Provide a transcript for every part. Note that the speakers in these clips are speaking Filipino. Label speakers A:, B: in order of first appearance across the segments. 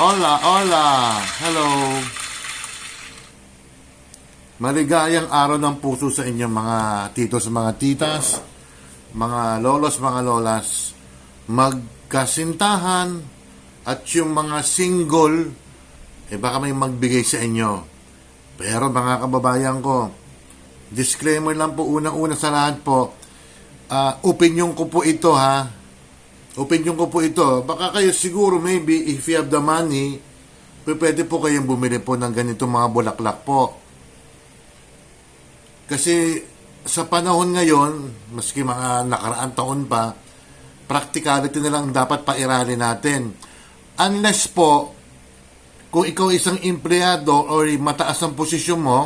A: Hola, hola. Hello. Maligayang araw ng puso sa inyo mga titos, mga titas, mga lolos, mga lolas, magkasintahan at yung mga single, eh baka may magbigay sa inyo. Pero mga kababayan ko, disclaimer lang po unang-una sa lahat po, ah, opinion ko po ito ha, opinion ko po ito. Baka kayo siguro maybe if you have the money, pwede po kayong bumili po ng ganito mga bulaklak po. Kasi sa panahon ngayon, maski mga nakaraang taon pa, practicality na lang dapat pairali natin. Unless po, kung ikaw isang empleyado or mataas ang posisyon mo,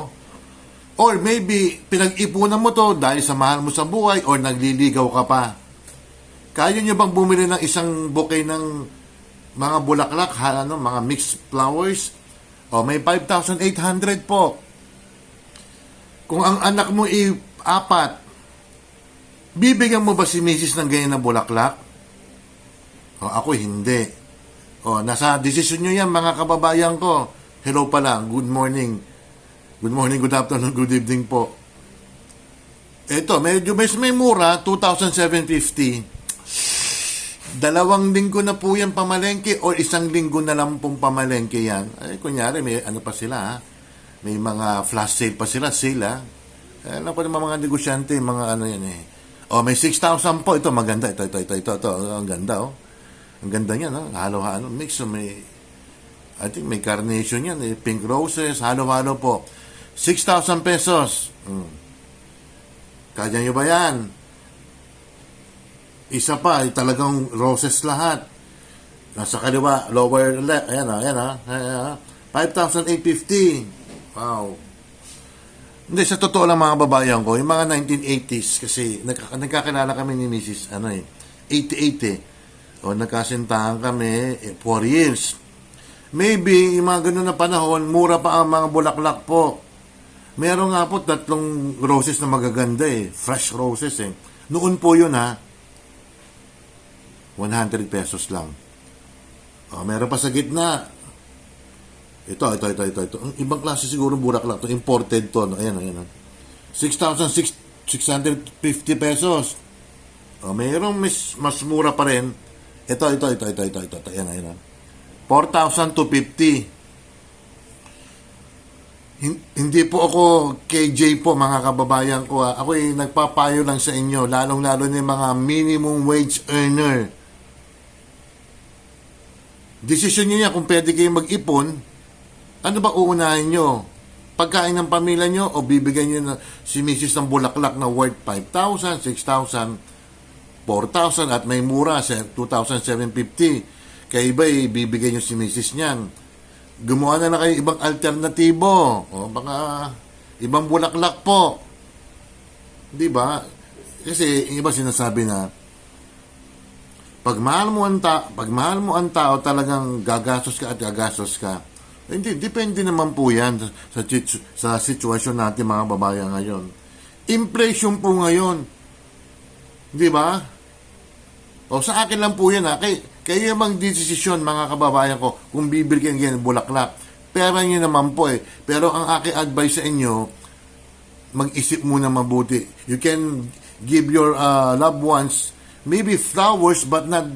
A: or maybe pinag-ipunan mo to dahil sa mahal mo sa buhay or nagliligaw ka pa. Kaya nyo bang bumili ng isang bouquet ng mga bulaklak, ano, mga mixed flowers? O may 5,800 po. Kung ang anak mo i apat, bibigyan mo ba si Mrs. ng ganyan na bulaklak? O ako hindi. O nasa desisyon nyo yan mga kababayan ko. Hello pala, good morning. Good morning, good afternoon, good evening po. Ito, medyo may, may mura, 2,750. Dalawang linggo na po yan pamalengke o isang linggo na lang pong pamalengke yan. Ay, kunyari, may ano pa sila ha? May mga flash sale pa sila, sale ha? Eh, alam po naman mga negosyante, mga ano yan eh. O, may 6,000 po. Ito, maganda. Ito, ito, ito, ito, ito. Ang ganda, oh. Ang ganda niya, no? Halo-halo. Mix, so may, I think may carnation yan, eh. Pink roses, halo-halo po. 6,000 pesos. Hmm. Kaya nyo ba yan? Isa pa, talagang roses lahat. Nasa kaliwa, lower left, ayan ah, ayan ah, ayan ah. 5,850. Wow. Hindi, sa totoo lang mga babayan ko, yung mga 1980s, kasi nagka, nagkakilala kami ni Mrs. ano eh, 88 eh. O nagkasintahan kami, eh, 4 years. Maybe, yung mga ganun na panahon, mura pa ang mga bulaklak po. Meron nga po tatlong roses na magaganda eh. Fresh roses eh. Noon po yun ha. 100 pesos lang. Oh, meron pa sa gitna. Ito, ito, ito, ito, ito. Ang ibang klase siguro bulaklak to. Imported to. No? Ayan, ayan. 6,650 pesos. Oh, mayroong mas, mas mura pa rin. Ito, ito, ito, ito, ito, ito. ito. Ayan, ayan. 4,250. Hin- Hindi po ako KJ po mga kababayan ko. ah. Ako ay nagpapayo lang sa inyo, lalong-lalo yung mga minimum wage earner. Desisyon niyo yan kung pwede kayo mag-ipon, ano ba uunahin nyo? Pagkain ng pamilya nyo o bibigyan nyo na si Mrs. ng bulaklak na worth 5,000, 6,000, 4,000 at may mura sa 2,750. Kaya iba bibigyan nyo si Mrs. niyan gumawa na lang kayo ibang alternatibo. O baka ibang bulaklak po. Di ba? Kasi iba sinasabi na pag mo ang ta pag mo ang tao talagang gagastos ka at gagastos ka. Hindi, depende naman po yan sa, sa, sitwasyon natin mga babayan ngayon. Inflation po ngayon. Di ba? O sa akin lang po yan ha. Kay, kayo mang desisyon mga kababayan ko kung bibili kayo ng bulaklak. Pera nyo naman po eh. Pero ang aking advice sa inyo, mag-isip muna mabuti. You can give your uh, loved ones maybe flowers but not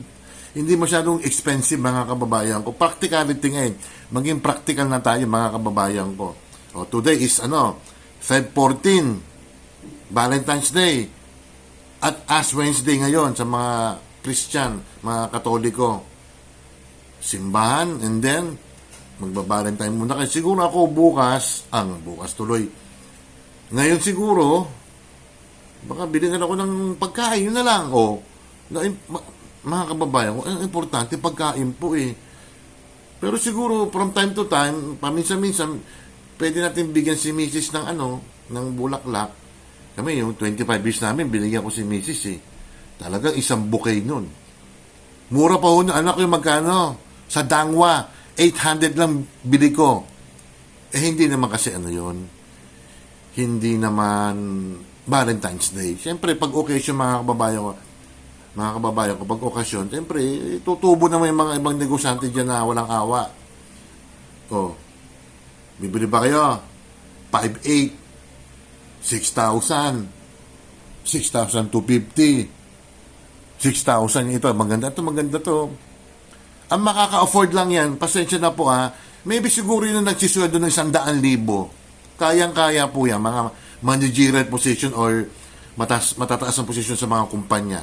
A: hindi masyadong expensive mga kababayan ko. Practicality ngayon. Maging practical na tayo mga kababayan ko. O, today is ano, Feb 14, Valentine's Day. At Ash Wednesday ngayon sa mga Christian, mga Katoliko. Simbahan, and then, magbabalentine muna kayo. Siguro ako bukas, ang bukas tuloy. Ngayon siguro, baka bilhin ako ng pagkain, yun na lang. O, na, mga kababayan ko, ang importante, pagkain po eh. Pero siguro, from time to time, paminsan-minsan, pwede natin bigyan si Mrs. ng ano, ng bulaklak. Kami, yung 25 years namin, binigyan ko si Mrs. eh. Talagang isang bouquet nun. Mura pa ho na anak yung magkano. Sa Dangwa, 800 lang bili ko. Eh, hindi naman kasi ano yon Hindi naman Valentine's Day. Siyempre, pag occasion mga kababayan ko, mga kababayan ko, pag okasyon, siyempre, tutubo naman yung mga ibang negosyante dyan na walang awa. Oh. Bibili ba kayo? 5,800. 6,000. 6,250. 6,000 ito. Maganda to, maganda to. Ang makaka-afford lang yan, pasensya na po ha, maybe siguro yun na nagsisweldo ng 100,000. Kayang-kaya po yan, mga managerial position or matas, matataas ang position sa mga kumpanya.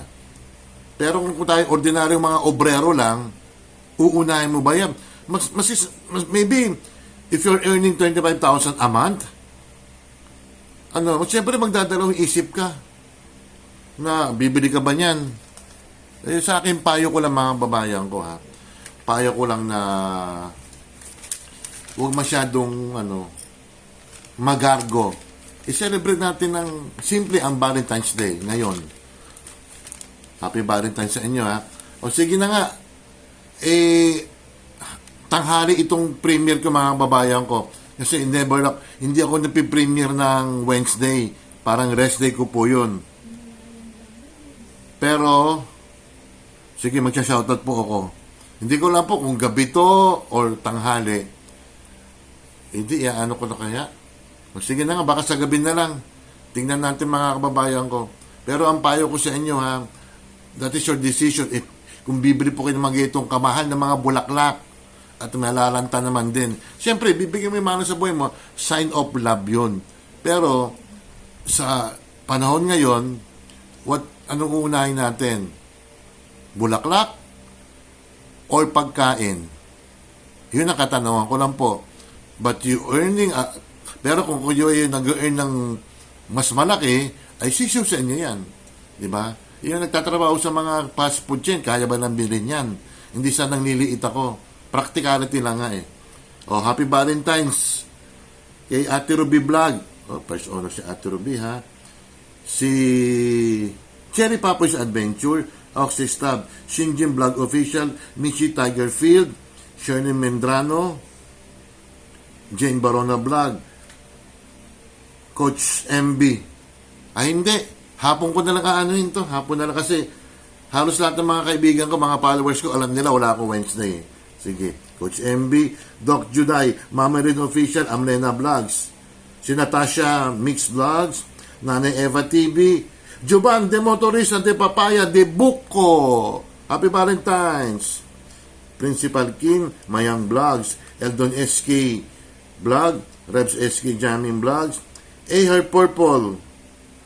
A: Pero kung tayo ordinaryong mga obrero lang, uunahin mo ba yan? Mas, mas, mas, maybe, if you're earning 25,000 a month, ano, siyempre magdadalawang isip ka na bibili ka ba niyan? Eh, sa akin, payo ko lang mga babayan ko ha. Payo ko lang na huwag masyadong ano, magargo. I-celebrate natin ng simple ang Valentine's Day ngayon. Happy Valentine's sa inyo ha. O sige na nga, eh, tanghali itong premiere ko mga babayan ko. Kasi never ako, hindi ako napipremiere ng Wednesday. Parang rest day ko po yun. Pero, sige, magsha-shoutout po ako. Hindi ko lang po kung gabi to or tanghali. Hindi, ano ko na kaya? O sige na nga, baka sa gabi na lang. Tingnan natin mga kababayan ko. Pero ang payo ko sa inyo ha, that is your decision. If, kung bibili po kayo ng mga itong kamahal ng mga bulaklak, at malalanta naman din. Siyempre, bibigyan mo yung mano sa buhay mo, sign of love yun. Pero, sa panahon ngayon, what, anong uunahin natin? Bulaklak? Or pagkain? Yun ang katanungan ko lang po. But you earning, uh, pero kung kayo ay nag-earn ng mas malaki, ay sisiw sa inyo yan. Di ba? Yung nagtatrabaho sa mga fast food chain, kaya ba nang bilhin yan? Hindi sa nang niliit ako. Practicality lang nga eh. Oh, happy Valentine's kay Ate Ruby Vlog. Oh, first honor si Ate Ruby ha. Si Cherry Papoy's Adventure, Oxy Stab, Shinjin Vlog Official, Michi Tiger Field, Shirley Mendrano, Jane Barona Vlog, Coach MB. Ay hindi, hapon ko na lang aanuhin to. Hapon na lang kasi halos lahat ng mga kaibigan ko, mga followers ko, alam nila wala ako Wednesday. Sige. Coach MB, Doc Juday, Mama Rin Official, Amlena Vlogs, si Natasha Mix Vlogs, Nanay Eva TV, Juban de Motorista de Papaya de Buko. Happy Valentine's. Principal King, Mayang Vlogs, Eldon SK Vlog, Rebs SK Jamming Vlogs, Ahar Purple,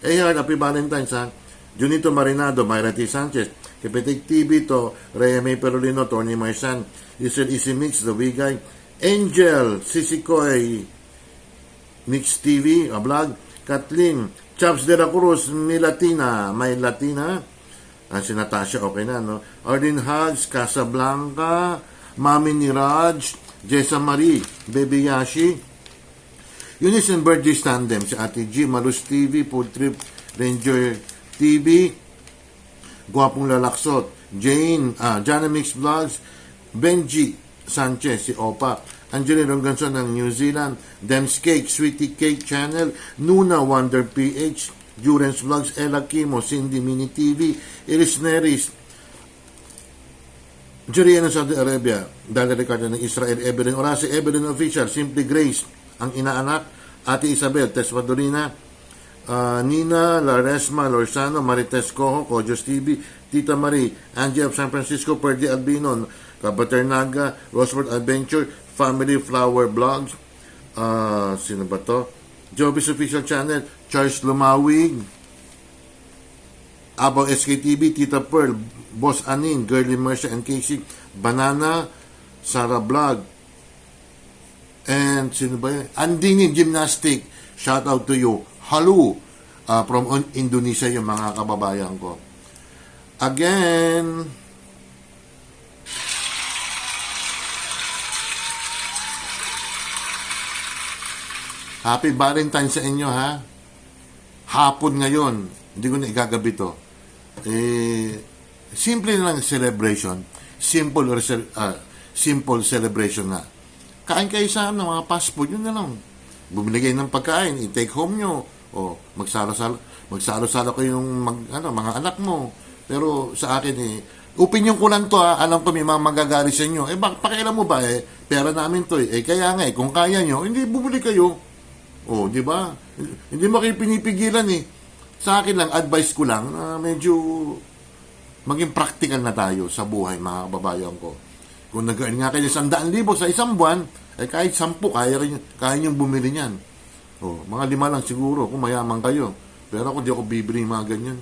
A: Ahar, Happy Valentine's ha. Junito Marinado, Myra T. Sanchez, Kepetik TV to, Rhea May Perolino, Tony Marsan, Israel Easy Mix, The Wigay, Angel, Sisikoy, Mix TV, a vlog, Kathleen, Chaps de la Cruz, Mi Latina, My Latina, ah, si Natasha, okay na, no? Arlene Hugs, Casablanca, Mami ni Raj, Jessa Marie, Baby Yashi, Eunice and Burgess Tandem, si Ate G, Malus TV, Food Trip, Ranger TV, Gwapong Lalaksot, Jane, ah, Jana Mix Vlogs, Benji Sanchez, si Opa, Angelina Ronganson ng New Zealand, Dems Cake, Sweetie Cake Channel, Nuna Wonder PH, Durance Vlogs, Ella Kimo, Cindy Mini TV, Iris Neris, Jurian ng Saudi Arabia, Dali Ricardo ng Israel, Evelyn Orasi, Evelyn Official, Simply Grace, ang inaanak, Ate Isabel, Tess Madurina, uh, Nina, Laresma, Lorsano, Marites Cojo, Kojos TV, Tita Marie, Angie of San Francisco, Perdi Albinon, Kabaternaga, Roseford Adventure, Family Flower Blogs, uh, sino ba to? Joby's Official Channel, Charles Lumawig, Abaw SKTV, Tita Pearl, Boss Anin, Girly Mercia and Casey, Banana, Sarah Vlog, and sino ba yun? Andini Gymnastic, shout out to you. Halu, uh, from Indonesia yung mga kababayan ko. Again, Happy Valentine's sa inyo ha. Hapon ngayon, hindi ko na igagabi to. Eh, simple lang celebration. Simple ah, simple celebration na. Kain kayo sa ano, mga fast food, yun na lang. Bumili ng pagkain, i-take home nyo. O magsalo-salo, magsalo-salo kayo ng mag, ano, mga anak mo. Pero sa akin eh, opinion ko lang to ha, alam ko may mga magagalit sa inyo. Eh, bak pakialam mo ba eh, pera namin to eh. Eh, kaya nga eh, kung kaya nyo, hindi bumili kayo. Oh, di ba? Hindi mo kayo pinipigilan eh. Sa akin lang, advice ko lang na medyo maging practical na tayo sa buhay, mga kababayan ko. Kung nag-earn nga kayo sandaan libo sa isang buwan, eh kahit sampu, kaya, rin, kaya nyo bumili niyan. Oh, mga lima lang siguro kung mayaman kayo. Pero ako di ako bibili mga ganyan.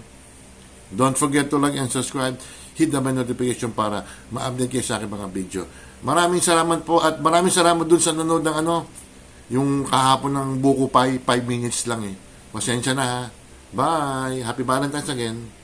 A: Don't forget to like and subscribe. Hit the bell notification para ma-update kayo sa aking mga video. Maraming salamat po at maraming salamat dun sa nanood ng ano, yung kahapon ng buko pie, 5 minutes lang eh. Pasensya na ha. Bye! Happy Valentine's again!